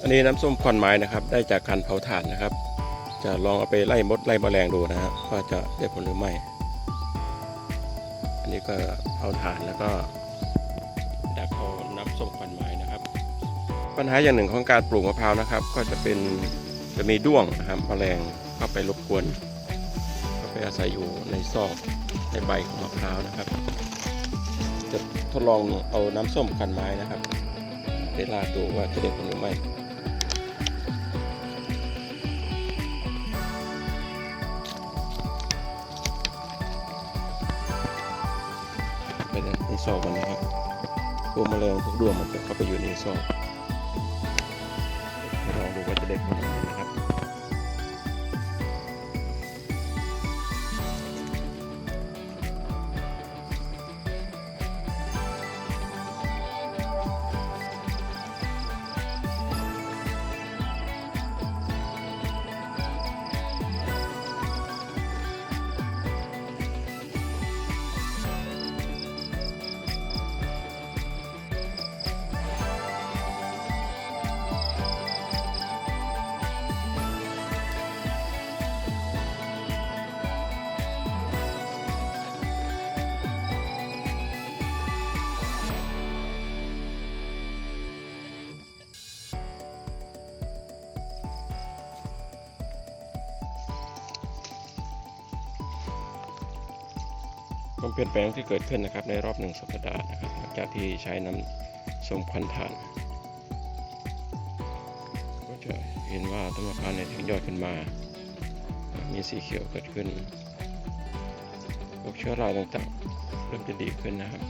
อันนี้น้ำส้มควันไม้นะครับ ได้จากการเผาถ่านนะครับ จะลองเอาไปไล่มดไล่แมลงดูนะฮะว่าจะได้ผลหรือไม่ อันนี้ก็เผาถ่านแล้วก็ดักเอาน้ำส้มควันไม้นะครับ ปัญหาอย่างหนึ่งของการปลูกมะพร้าวนะครับ ก็จะเป็นจะมีด้วงนะครับแมลงเข้าไปรบกวนเข้าไปอาศัยอยู่ในซอกในใบของมะพร้าวนะครับ จะทดลองเอาน้ำส้มควันไม้นะครับไปราดดูว่าจะได้ผลหรือไม่ ซอกมันนะครับพวกแมลงพวกด้วงมันจะเข้าไปอยู่ในซอกลองดูว่าจะได้ผลหมนะครับ ความเปลี่ยนแปลงที่เกิดขึ้นนะครับในรอบหนึ่งสัปดาห์นะครับหลังจากที่ใช้น้ำส้มควันถ่าน ก็จะเห็นว่าต้นมะพร้าวในถึงยอดขึ้นมา มีสีเขียวเกิดขึ้นพวกเชื้อราต่างๆเริ่มจะดีขึ้นนะครับ